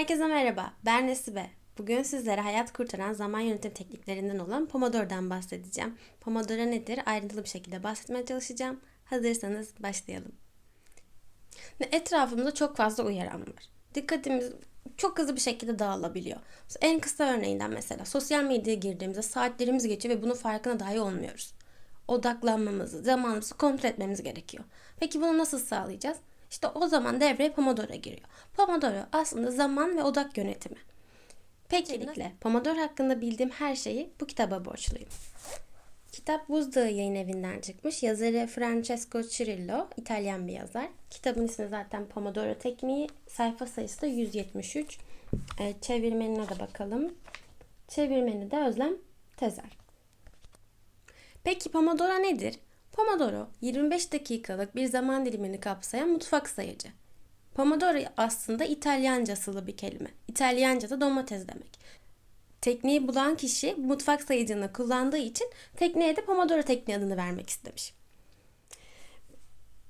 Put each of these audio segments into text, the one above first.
Herkese merhaba, ben Nesibe. Bugün sizlere hayat kurtaran zaman yönetim tekniklerinden olan Pomodoro'dan bahsedeceğim. Pomodoro nedir? Ayrıntılı bir şekilde bahsetmeye çalışacağım. Hazırsanız başlayalım. Etrafımızda çok fazla uyaran var. Dikkatimiz çok hızlı bir şekilde dağılabiliyor. En kısa örneğinden mesela sosyal medyaya girdiğimizde saatlerimiz geçiyor ve bunun farkına dahi olmuyoruz. Odaklanmamızı, zamanımızı kontrol etmemiz gerekiyor. Peki bunu nasıl sağlayacağız? İşte o zaman devreye Pomodoro giriyor. Pomodoro aslında zaman ve odak yönetimi. Peki Pomodoro hakkında bildiğim her şeyi bu kitaba borçluyum. Kitap Buzdağı yayın evinden çıkmış. Yazarı Francesco Cirillo, İtalyan bir yazar. Kitabın ismi zaten Pomodoro Tekniği. Sayfa sayısı da 173. Ee, çevirmenine de bakalım. Çevirmeni de Özlem Tezer. Peki Pomodoro nedir? Pomodoro 25 dakikalık bir zaman dilimini kapsayan mutfak sayıcı. Pomodoro aslında İtalyancasılı bir kelime. İtalyanca da domates demek. Tekniği bulan kişi mutfak sayıcını kullandığı için tekniğe de Pomodoro tekniği adını vermek istemiş.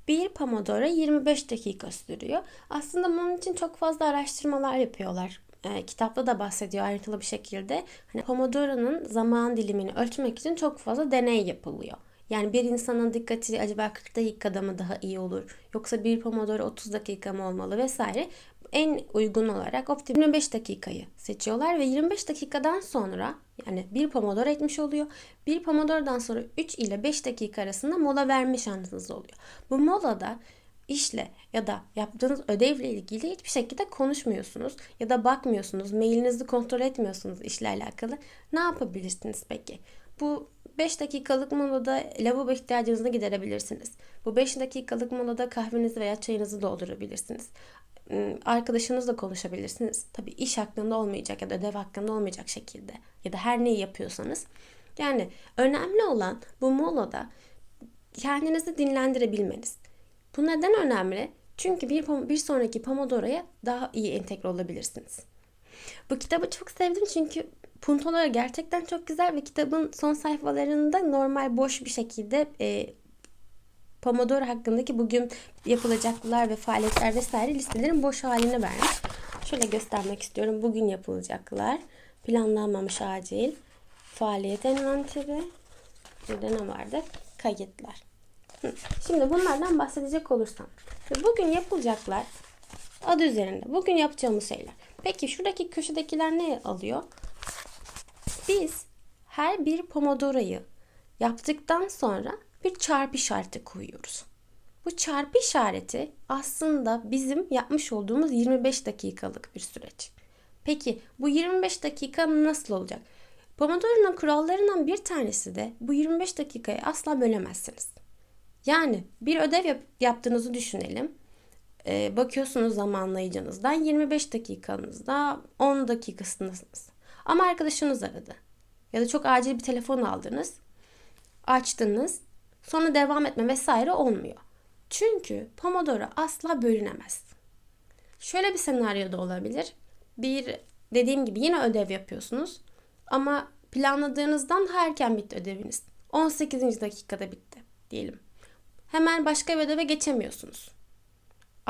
Bir Pomodoro 25 dakika sürüyor. Aslında bunun için çok fazla araştırmalar yapıyorlar. E, kitapta da bahsediyor ayrıntılı bir şekilde. Hani Pomodoro'nun zaman dilimini ölçmek için çok fazla deney yapılıyor. Yani bir insanın dikkati acaba 40 dakikada mı daha iyi olur? Yoksa bir pomodoro 30 dakika mı olmalı vesaire. En uygun olarak optimum 25 dakikayı seçiyorlar ve 25 dakikadan sonra yani bir pomodoro etmiş oluyor. Bir pomodorodan sonra 3 ile 5 dakika arasında mola verme şansınız oluyor. Bu molada işle ya da yaptığınız ödevle ilgili hiçbir şekilde konuşmuyorsunuz ya da bakmıyorsunuz, mailinizi kontrol etmiyorsunuz işle alakalı. Ne yapabilirsiniz peki? Bu 5 dakikalık molada lavabo ihtiyacınızı giderebilirsiniz. Bu 5 dakikalık molada kahvenizi veya çayınızı doldurabilirsiniz. Hmm, arkadaşınızla konuşabilirsiniz. Tabii iş hakkında olmayacak ya da ödev hakkında olmayacak şekilde. Ya da her neyi yapıyorsanız. Yani önemli olan bu molada kendinizi dinlendirebilmeniz. Bu neden önemli? Çünkü bir, bir sonraki Pomodoro'ya daha iyi entegre olabilirsiniz. Bu kitabı çok sevdim çünkü puntoları gerçekten çok güzel ve kitabın son sayfalarında normal boş bir şekilde e, Pomodoro hakkındaki bugün yapılacaklar ve faaliyetler vesaire listelerin boş halini vermiş. Şöyle göstermek istiyorum. Bugün yapılacaklar. Planlanmamış acil. Faaliyet envanteri. Burada ne vardı? Kayıtlar. Şimdi bunlardan bahsedecek olursam. Bugün yapılacaklar adı üzerinde. Bugün yapacağımız şeyler. Peki şuradaki köşedekiler ne alıyor? Biz her bir pomodoroyu yaptıktan sonra bir çarpı işareti koyuyoruz. Bu çarpı işareti aslında bizim yapmış olduğumuz 25 dakikalık bir süreç. Peki bu 25 dakika nasıl olacak? Pomodoro'nun kurallarından bir tanesi de bu 25 dakikayı asla bölemezsiniz. Yani bir ödev yap- yaptığınızı düşünelim. Ee, bakıyorsunuz zamanlayıcınızdan 25 dakikanızda 10 dakikasındasınız. Ama arkadaşınız aradı. Ya da çok acil bir telefon aldınız. Açtınız. Sonra devam etme vesaire olmuyor. Çünkü Pomodoro asla bölünemez. Şöyle bir senaryo da olabilir. Bir dediğim gibi yine ödev yapıyorsunuz. Ama planladığınızdan daha erken bitti ödeviniz. 18. dakikada bitti diyelim. Hemen başka bir ödeve geçemiyorsunuz.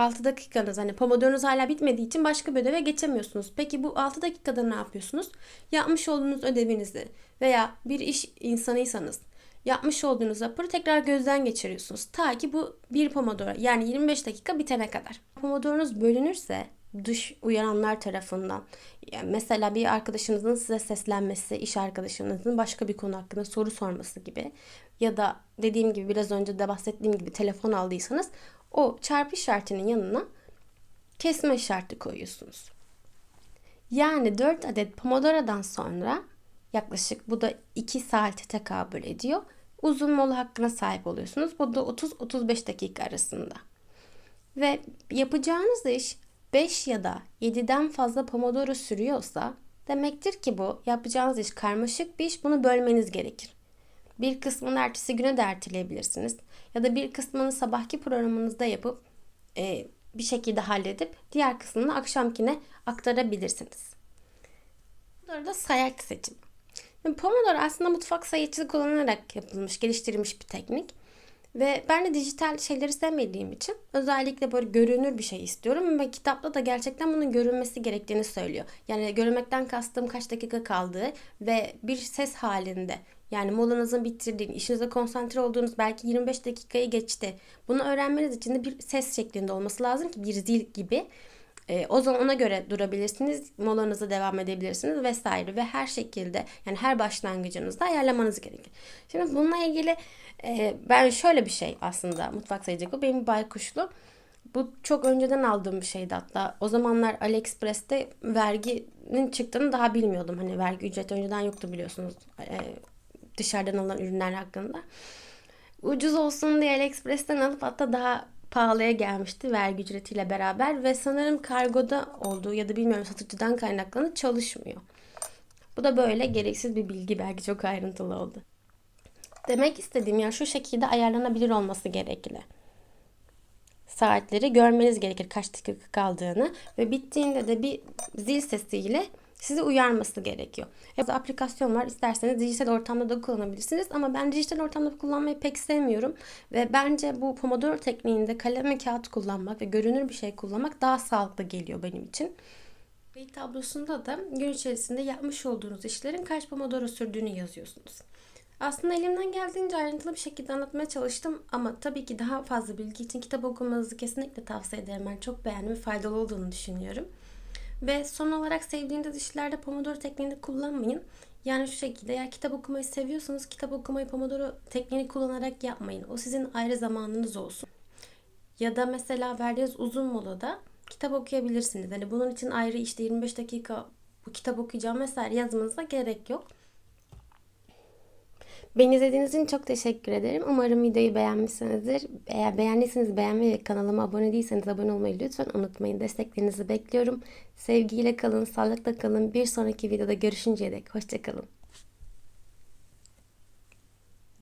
6 dakikanız hani pomodoro'nuz hala bitmediği için başka bir ödeve geçemiyorsunuz. Peki bu 6 dakikada ne yapıyorsunuz? Yapmış olduğunuz ödevinizi veya bir iş insanıysanız yapmış olduğunuz raporu tekrar gözden geçiriyorsunuz. Ta ki bu bir pomodoro yani 25 dakika bitene kadar. Pomodoro'nuz bölünürse dış uyaranlar tarafından yani mesela bir arkadaşınızın size seslenmesi, iş arkadaşınızın başka bir konu hakkında soru sorması gibi ya da dediğim gibi biraz önce de bahsettiğim gibi telefon aldıysanız o çarpı işaretinin yanına kesme işareti koyuyorsunuz. Yani 4 adet Pomodoro'dan sonra yaklaşık bu da 2 saate tekabül ediyor. Uzun mola hakkına sahip oluyorsunuz. Bu da 30-35 dakika arasında. Ve yapacağınız iş 5 ya da 7'den fazla Pomodoro sürüyorsa demektir ki bu yapacağınız iş karmaşık bir iş. Bunu bölmeniz gerekir. Bir kısmını ertesi güne de erteleyebilirsiniz. Ya da bir kısmını sabahki programınızda yapıp e, bir şekilde halledip diğer kısmını akşamkine aktarabilirsiniz. Pomodoro da sayaç seçimi. Pomodoro aslında mutfak sayıcısı kullanarak yapılmış, geliştirilmiş bir teknik. Ve ben de dijital şeyleri sevmediğim için özellikle böyle görünür bir şey istiyorum ve kitapta da gerçekten bunun görünmesi gerektiğini söylüyor. Yani görünmekten kastım kaç dakika kaldığı ve bir ses halinde yani molanızın bitirdiğini, işinize konsantre olduğunuz belki 25 dakikayı geçti. Bunu öğrenmeniz için de bir ses şeklinde olması lazım ki bir zil gibi. E, o zaman ona göre durabilirsiniz, molanıza devam edebilirsiniz vesaire ve her şekilde yani her başlangıcınızda ayarlamanız gerekir. Şimdi bununla ilgili e, ben şöyle bir şey aslında mutfak sayacak o benim baykuşlu. Bu çok önceden aldığım bir şeydi hatta. O zamanlar AliExpress'te verginin çıktığını daha bilmiyordum. Hani vergi ücreti önceden yoktu biliyorsunuz. E, dışarıdan alınan ürünler hakkında. Ucuz olsun diye AliExpress'ten alıp hatta daha pahalıya gelmişti vergi ücretiyle beraber ve sanırım kargoda olduğu ya da bilmiyorum satıcıdan kaynaklanı çalışmıyor. Bu da böyle gereksiz bir bilgi belki çok ayrıntılı oldu. Demek istediğim ya şu şekilde ayarlanabilir olması gerekli. Saatleri görmeniz gerekir kaç dakika kaldığını ve bittiğinde de bir zil sesiyle sizi uyarması gerekiyor. Burada aplikasyon var. İsterseniz dijital ortamda da kullanabilirsiniz. Ama ben dijital ortamda kullanmayı pek sevmiyorum. Ve bence bu Pomodoro tekniğinde kalem ve kağıt kullanmak ve görünür bir şey kullanmak daha sağlıklı geliyor benim için. Kayıt tablosunda da gün içerisinde yapmış olduğunuz işlerin kaç Pomodoro sürdüğünü yazıyorsunuz. Aslında elimden geldiğince ayrıntılı bir şekilde anlatmaya çalıştım ama tabii ki daha fazla bilgi için kitap okumanızı kesinlikle tavsiye ederim. Ben çok beğendim ve faydalı olduğunu düşünüyorum. Ve son olarak sevdiğiniz işlerde Pomodoro tekniğini kullanmayın. Yani şu şekilde eğer kitap okumayı seviyorsanız kitap okumayı Pomodoro tekniğini kullanarak yapmayın. O sizin ayrı zamanınız olsun. Ya da mesela verdiğiniz uzun molada kitap okuyabilirsiniz. Hani bunun için ayrı işte 25 dakika bu kitap okuyacağım vesaire yazmanıza gerek yok. Beni izlediğiniz için çok teşekkür ederim. Umarım videoyu beğenmişsinizdir. Eğer beğendiyseniz beğenmeyi ve kanalıma abone değilseniz abone olmayı lütfen unutmayın. Desteklerinizi bekliyorum. Sevgiyle kalın, sağlıkla kalın. Bir sonraki videoda görüşünceye dek hoşçakalın.